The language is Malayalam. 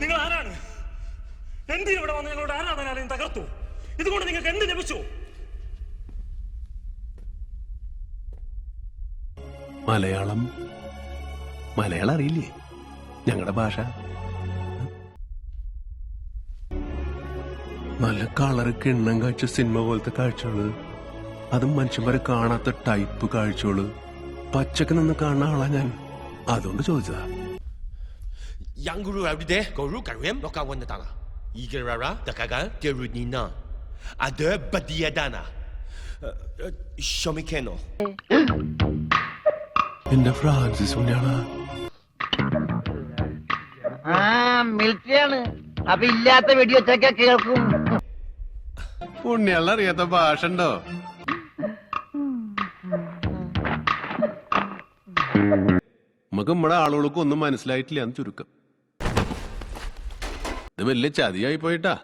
നിങ്ങൾ ആരാണ് എന്തിനു ഇവിടെ വന്ന് ഞങ്ങളുടെ ആരാധനാലയം തകർത്തു? ഇതുകൊണ്ട് നിങ്ങൾക്ക് എന്ത് ലഭിച്ചു? മലയാളം മലയാളം അറിയില്ലേ ഞങ്ങളുടെ ഭാഷ. നല്ല കളറ് കിണ്ണം കാഴ്ച സിനിമ പോലത്തെ കാഴ്ചകൾ. അതും മനുഷ്യന്മാരെ കാണാത്ത ടൈപ്പ് കാഴ്ചകൾ. പച്ചക്ക് നിന്ന് കാണുന്ന ആളാ ഞാൻ. അതുകൊണ്ട് ചോദിച്ചതാ. എന്റെ ഫ്രാൻസിസ് ഉണ്ണിയാളാ. ആ മിലിറ്ററിയാണ്. അപ്പൊ ഇല്ലാത്ത വെടിവെച്ചൊക്കെ കേൾക്കും. ഉണ്ണിയാള അറിയാത്ത ഭാഷ ഉണ്ടോ? നമുക്ക് നമ്മുടെ ആളുകൾക്കൊന്നും മനസ്സിലായിട്ടില്ല എന്ന് ചുരുക്കം. ഇത് വലിയ ചതിയായി പോയിട്ടാ.